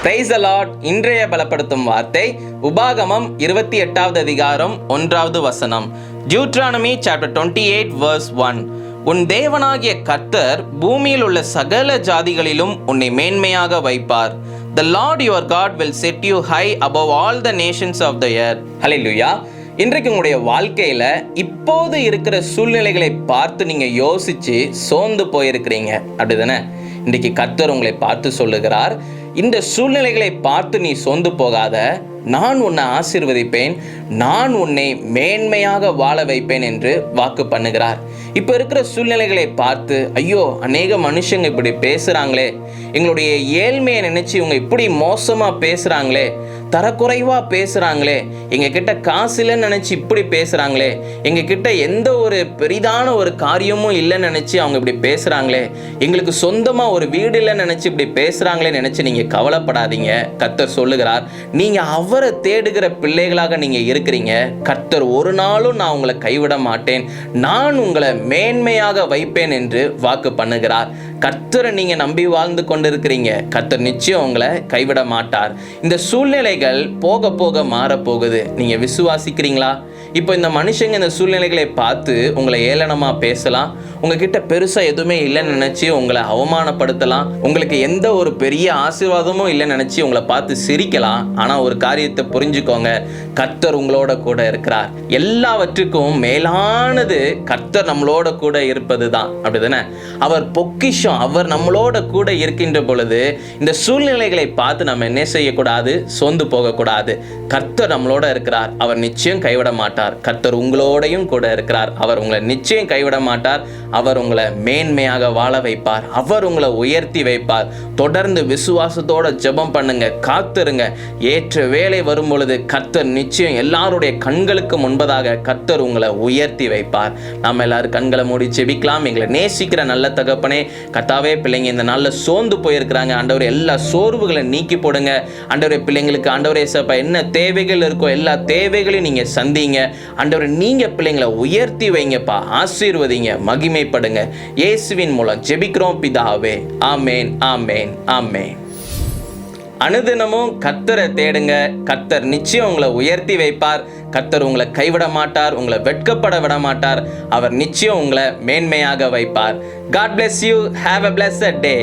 Price allot இன்றைய பலப்படுத்தும் வார்த்தை உபாகமம் இருபத்தி எட்டாவது அதிகாரம் ஒன்றாவது வசனம். Deuteronomy chapter twenty eight verse one உன் தேவனாகிய கர்த்தர் பூமியில் உள்ள சகல ஜாதிகளிலும் உன்னை மேன்மையாக வைப்பார். The Lord your God will set you high above all the nations of the earth hallelujah இன்றைக்கு உங்களுடைய வாழ்க்கையில இப்போது இருக்கிற சூழ்நிலைகளை பார்த்து நீங்க யோசிச்சு சோர்ந்து போயிருக்கிறீங்க. அப்படிதானே? இன்றைக்கு கர்த்தர் உங்களை பார்த்து சொல்லுகிறார். இந்த சூழ்நிலைகளை பார்த்து நீ சொந்து போகாத. நான் உன்னை ஆசீர்வதிப்பேன். நான் உன்னை மேன்மையாக வாழ வைப்பேன் என்று வாக்கு பண்ணுகிறார். இப்போ இருக்கிற சூழ்நிலைகளை பார்த்து ஐயோ அநேக மனுஷங்க இப்படி பேசுகிறாங்களே எங்களுடைய ஏழ்மையை நினைச்சு இவங்க இப்படி மோசமாக பேசுகிறாங்களே தரக்குறைவாக பேசுகிறாங்களே எங்கள் கிட்ட காசு இல்லைன்னு நினச்சி இப்படி பேசுகிறாங்களே எங்கள் கிட்ட எந்த ஒரு பெரிதான ஒரு காரியமும் இல்லைன்னு நினச்சி அவங்க இப்படி பேசுகிறாங்களே எங்களுக்கு சொந்தமாக ஒரு வீடு இல்லைன்னு நினச்சி இப்படி பேசுகிறாங்களே நினச்சி நீங்கள் கவலைப்படாதீங்க. கர்த்தர் சொல்லுகிறார் நீங்கள் அவரை தேடுகிற பிள்ளைகளாக நீங்கள் இருக்கிறீங்க. கர்த்தர் ஒரு நாளும் நான் உங்களை கைவிட மாட்டேன். நான் உங்களை மேன்மையாக வைப்பேன் என்று வாக்கு பண்ணுகிறார். கர்த்தரை நீங்கள் நம்பி வாழ்ந்து கொண்டிருக்கிறீங்க. கர்த்தர் நிச்சயம் உங்களை கைவிட மாட்டார். இந்த சூழ்நிலை சூழ்நிலைகள் போக போக மாறப்போகுது நீங்கள் விசுவாசிக்கிறீங்களா? இப்போ இந்த மனுஷங்க இந்த சூழ்நிலைகளை பார்த்து உங்களை ஏளனமாக பேசலாம். உங்ககிட்ட பெருசாக எதுவுமே இல்லைன்னு நினச்சி உங்களை அவமானப்படுத்தலாம். உங்களுக்கு எந்த ஒரு பெரிய ஆசீர்வாதமும் இல்லைன்னு நினச்சி உங்களை பார்த்து சிரிக்கலாம். ஆனால் ஒரு காரியத்தை புரிஞ்சுக்கோங்க. கர்த்தர் உங்களோட கூட இருக்கிறார். எல்லாவற்றுக்கும் மேலானது கர்த்தர் நம்மளோட கூட இருப்பது தான் அப்படிதானே? அவர் பொக்கிஷம் அவர் நம்மளோட கூட இருக்கின்ற பொழுது இந்த சூழ்நிலைகளை பார்த்து நம்ம என்ன செய்யக்கூடாது? சோர்ந்து போகக்கூடாது. கர்த்தர் நம்மளோட இருக்கிறார். அவர் நிச்சயம் கைவிட மாட்டார் கர்த்தர் உங்களோடையும் கூட இருக்கிறார். அவர் உங்களை நிச்சயம் கைவிட மாட்டார் அவர் உங்களை மேன்மையாக வாழ வைப்பார். அவர் உங்களை உயர்த்தி வைப்பார். தொடர்ந்து விசுவாசத்தோட ஜெபம் பண்ணுங்க காத்திருங்க. ஏற்ற வேலை வரும் பொழுது கர்த்தர் நிச்சயம் எல்லாருடைய கண்களுக்கு முன்பதாக கர்த்தர் உங்களை உயர்த்தி வைப்பார். நம்ம எல்லாரும் கண்களை மூடி ஜெபிக்கலாம். எங்களை நேசிக்கிற நல்ல தகப்பனே கத்தாவே பிள்ளைங்க இந்த நாளில் சோர்ந்து போயிருக்கிறாங்க. ஆண்டவர் எல்லா சோர்வுகளை நீக்கி போடுங்க. ஆண்டவரே பிள்ளைங்களுக்கு ஆண்டவரே சப்பா என்ன தேவைகள் இருக்கோ எல்லா தேவைகளையும் நீங்கள் சந்திங்க. ஆண்டவர் நீங்கள் பிள்ளைங்களை உயர்த்தி வைங்கப்பா. ஆசீர்வதிங்க மகிமைப்படுங்க. இயேசுவின் மூலம் ஜெபிக்கிறோம் பிதாவே. ஆமேன் ஆமேன் ஆமேன். அனுதினமும் கத்தரை தேடுங்க. கர்த்தர் நிச்சயம் உங்களை உயர்த்தி வைப்பார். கர்த்தர் உங்களை கைவிட மாட்டார் உங்களை வெட்கப்பட விட மாட்டார். அவர் நிச்சயம் உங்களை மேன்மையாக வைப்பார். God bless you have a a day